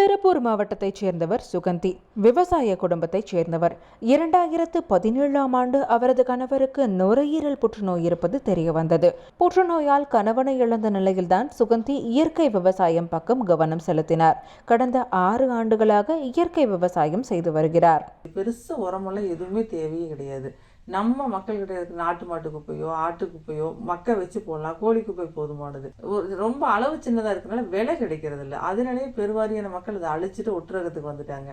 तर திருப்பூர் மாவட்டத்தைச் சேர்ந்தவர் சுகந்தி விவசாய குடும்பத்தைச் சேர்ந்தவர். இரண்டாயிரத்து பதினேழாம் ஆண்டு அவரது கணவருக்கு நுரையீரல் புற்றுநோய் இருப்பது தெரியவந்தது. புற்றுநோயால் கணவனை இழந்த நிலையில்தான் சுகந்தி இயற்கை விவசாயம் பக்கம் கவனம் செலுத்தினார். கடந்த ஆறு ஆண்டுகளாக இயற்கை விவசாயம் செய்து வருகிறார். பெருசு உரமெல்லாம் எதுவுமே தேவையே கிடையாது. நம்ம மக்கள்கிட்ட இருக்க நாட்டு மாட்டு குப்பையோ ஆட்டு குப்பையோ மக்க வச்சு போடலாம் கோழி குப்பை போதுமானது. ஒரு- ரொம்ப அளவு சின்னதா இருக்கிறதுனால விலை கிடைக்கிறது இல்லை அதனாலேயே பெருவாரியான மக்கள் இதை அழிச்சிட்டு ஒட்டுறகத்துக்கு வந்துட்டாங்க.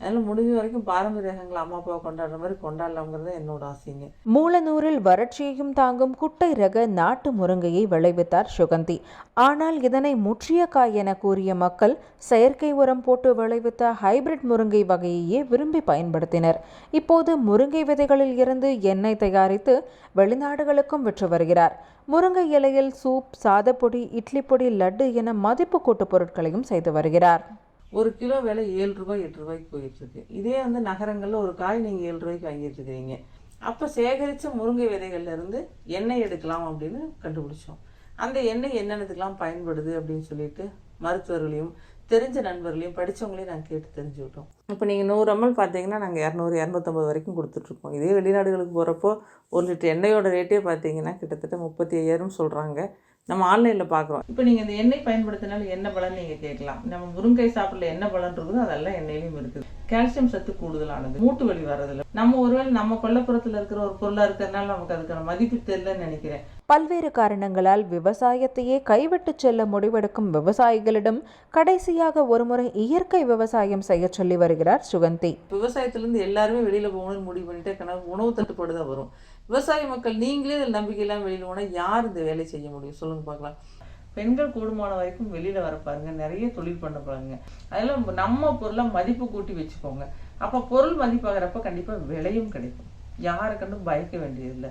அதனால முடிஞ்ச வரைக்கும் பாரம்பரிய ரகங்களை அம்மா அப்பாவை கொண்டாடுற மாதிரி கொண்டாடலாங்கிறது என்னோட ஆசைங்க. மூலநூரில் வறட்சியையும் தாங்கும் குட்டை ரக நாட்டு முருங்கையை விளைவித்தார் சுகந்தி. ஆனால் இதனை முற்றிய காய் என கூறிய மக்கள் செயற்கை உரம் போட்டு விளைவித்த ஹைபிரிட் முருங்கை வகையையே விரும்பி பயன்படுத்தினர். இப்போது முருங்கை விதைகளில் இருந்து எண்ணெய் தயாரித்து வெளிநாடுகளுக்கும் விற்று வருகிறார். முருங்கை இலையில் சூப் சாதப்பொடி இட்லி பொடி லட்டு என மதிப்பு கூட்டு பொருட்களையும் செய்து வருகிறார். ஒரு கிலோ விலை ஏழு ரூபாய் எட்டு ரூபாய்க்கு போயிட்டுருக்கு. இதே வந்து நகரங்களில் ஒரு காய் நீங்கள் ஏழு ரூபாய்க்கு வாங்கிட்டு இருக்கிறீங்க அப்போ சேகரித்த முருங்கை விதைகள்லேருந்து எண்ணெய் எடுக்கலாம் அப்படின்னு கண்டுபிடிச்சோம். அந்த எண்ணெய் என்னென்னத்துக்கெலாம் பயன்படுது அப்படின்னு சொல்லிட்டு மருத்துவர்களையும் தெரிஞ்ச நண்பர்களையும் படிச்சவங்களையும் நாங்கள் கேட்டு தெரிஞ்சுக்கிட்டோம் இப்போ நீங்கள் நூறு எம்எல் பார்த்தீங்கன்னா நாங்கள் இரநூறு இரநூத்தம்பது வரைக்கும் கொடுத்துட்ருக்கோம் இதே வெளிநாடுகளுக்கு போகிறப்போ ஒரு லிட்டர் எண்ணெயோட ரேட்டே பார்த்தீங்கன்னா கிட்டத்தட்ட முப்பத்தி ஐயாயிரம் சொல்கிறாங்க நம்ம ஆன்லைனில் பார்க்குறோம். இப்போ நீங்கள் இந்த எண்ணெய் பயன்படுத்தினால என்ன பலன் நீங்கள் கேட்கலாம். நம்ம முருங்கை சாப்பிடல என்ன பலன் இருக்குதோ அதெல்லாம் எண்ணெயிலையும் இருக்குது. கால்சியம் சத்து கூடுதலானது. மூட்டு வலி வர்றதில்ல. நம்ம ஒருவேளை நம்ம கொல்லப்புறத்தில் இருக்கிற ஒரு பொருளாக இருக்கிறதுனால நமக்கு அதுக்கான மதிப்பு தெரியலன்னு நினைக்கிறேன். பல்வேறு காரணங்களால் விவசாயத்தையே கைவிட்டு செல்ல முடிவெடுக்கும் விவசாயிகளிடம் கடைசியாக ஒருமுறை இயற்கை விவசாயம் செய்ய சொல்லி வருகிறார் சுகந்தி. விவசாயத்துலேருந்து எல்லாருமே வெளியில் போகணும்னு முடிவு பண்ணிட்டே உணவு தட்டுப்பாடு தான் வரும். விவசாய மக்கள் நீங்களே இதில் நம்பிக்கை இல்லாமல் வெளியில் போனால் யார் இந்த வேலையை செய்ய முடியும்? சொல்லுங்க பார்க்கலாம். பெண்கள் கூடுமான வரைக்கும் வெளியில் வர பாருங்க நிறைய தொழில் பண்ண பாருங்க. அதில் நம்ம பொருளை மதிப்பு கூட்டி வச்சுக்கோங்க. அப்போ பொருள் மதிப்பாகிறப்ப கண்டிப்பாக விலையும் கிடைக்கும். யாருக்கண்டும் பயக்க வேண்டியதில்லை.